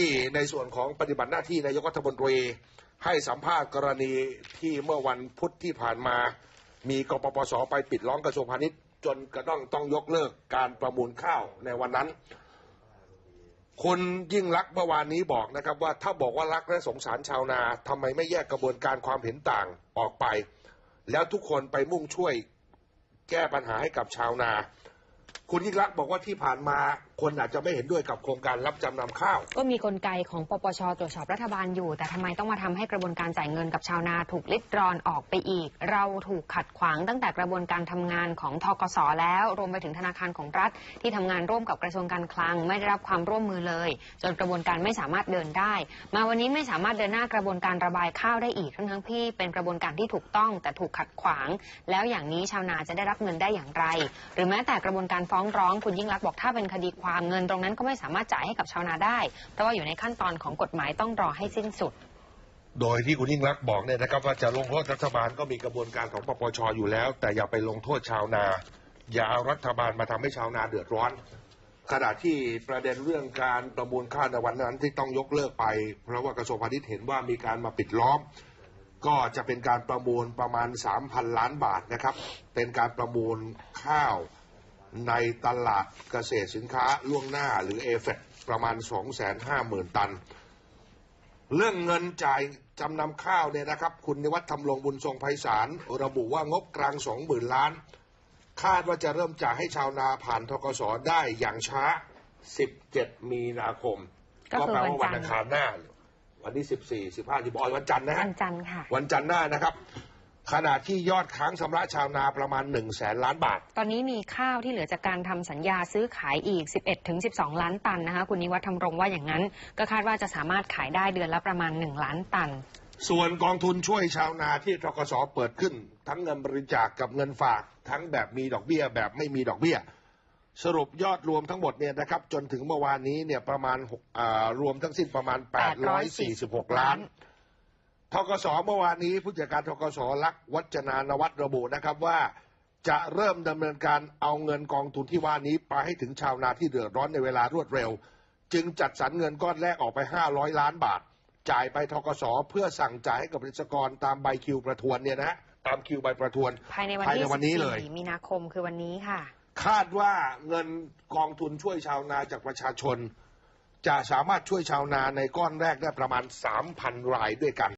ที่ในส่วนของปฏิบัติหน้าที่นายกรัฐมนตรีให้สัมภาษณ์กรณีที่เมื่อวันพุธที่ผ่านมา มีกปปสไปปิดล้อมกระทรวงพาณิชย์ จนกระต้องต้องยกเลิกการประมูลข้าวในวันนั้น คุณยิ่งรักษ์เมื่อวานนี้บอกนะครับว่าถ้าบอกว่ารักและสงสารชาวนาทำไมไม่แยกกระบวนการความเห็นต่างออกไป แล้วทุกคนไปมุ่งช่วยแก้ปัญหาให้กับชาวนา คุณยิ่งรักษ์บอกว่าที่ผ่านมา คนอาจจะไม่เห็นด้วยกับโครงการรับจำนำข้าว ก็มีกลไกของปปชตรวจสอบรัฐบาลอยู่ แต่ทำไมต้องมาทำให้กระบวนการจ่ายเงินกับชาวนาถูกลิดรอนออกไปอีก เราถูกขัดขวางตั้งแต่กระบวนการทำงานของทกสแล้ว รวมไปถึงธนาคารของรัฐ ที่ทำงานร่วมกับกระทรวงการคลังไม่ได้รับความร่วมมือเลย จนกระบวนการไม่สามารถเดินได้ มาวันนี้ไม่สามารถเดินหน้ากระบวนการระบายข้าวได้อีกทั้งทั้งๆที่เป็นกระบวนการที่ถูกต้องแต่ถูกขัดขวาง แล้วอย่างนี้ชาวนาจะได้รับเงินได้อย่างไร หรือแม้แต่กระบวนการฟ้องร้องคุณยิ่งรักษณ์บอกถ้าเป็นคดีความความเงินตรงนั้นก็ไม่สามารถจ่ายให้กับชาวนาได้ เพราะว่าอยู่ในขั้นตอนของกฎหมายต้องรอให้สิ้นสุด โดยที่คุณยิ่งรักษณ์บอกเนี่ยนะครับ ว่าจะลงโทษรัฐบาลก็มีกระบวนการของปปชอยู่แล้ว แต่อย่าไปลงโทษชาวนา อย่าเอารัฐบาลมาทำให้ชาวนาเดือดร้อน ขณะที่ประเด็นเรื่องการประมูลข้าวในวันนั้นที่ต้องยกเลิกไป เพราะว่ากระทรวงพาณิชย์เห็นว่ามีการมาปิดล้อม ก็จะเป็นการประมูลประมาณ 3,000 ล้านบาทนะครับ เป็นการประมูลข้าว ในตลาดเกษตรสินค้าล่วงหน้าหรือเอฟประมาณ 250,000 ตัน เรื่องเงินจ่ายจำนำข้าวเนี่ยนะครับ คุณนิวัฒน์ทำรงบุญทรงไพศาลระบุว่างบกลางสองหมื่นล้าน คาดว่าจะเริ่มจ่ายให้ชาวนาผ่านทกสได้อย่างช้า 17 มีนาคม ก็คือแปลว่าวัวันนจันทร์อังคารหน้า วันที่ 14 15 16วันจันทร์นะฮะวันจันทร์ค่ะ วันจันทร์หน้านะครับ ขณะที่ยอดค้างชำระชาวนาประมาณ 1 0 0 0 0แสนล้านบาท ตอนนี้มีข้าวที่เหลือจากการทำสัญญาซื้อขายอีก 11ถึง12 ล้านตันนะคะ คุณนิวัฒน์ทำรงว่าอย่างนั้น ก็คาดว่าจะสามารถขายได้เดือนละประมาณ 1 ล้านตัน ส่วนกองทุนช่วยชาวนาที่ทกสเปิดขึ้น ทั้งเงินบริจาคกับเงินฝาก ทั้งแบบมีดอกเบี้ย แบบไม่มีดอกเบี้ย สรุปยอดรวมทั้งหมดเนี่ยนะครับจนถึงเมื่อวานนี้เนี่ยประมาณหกอ่ารวมทั้งสิ้นประมาณ 846 ล้าน ทกสเมื่อวานนี้ผู้จัดการทกสลักษณ์วัจนานวัฒน์ระบุนะครับว่า จะเริ่มดำเนินการเอาเงินกองทุนที่ว่านี้ไปให้ถึงชาวนาที่เดือดร้อนในเวลารวดเร็ว จึงจัดสรรเงินก้อนแรกออกไป 500 ล้านบาท จ่ายไปทกสเพื่อสั่งจ่ายให้กับเกษตรกรตามใบคิวประทวนเนี่ยนะฮะตามคิวใบประทวนภายในวันภายที่ในวันนี้เลย14มีนาคมคือวันนี้ค่ะ คาดว่าเงินกองทุนช่วยชาวนาจากประชาชน จะสามารถช่วยชาวนาในก้อนแรกได้ประมาณ 3,000 รายด้วยกัน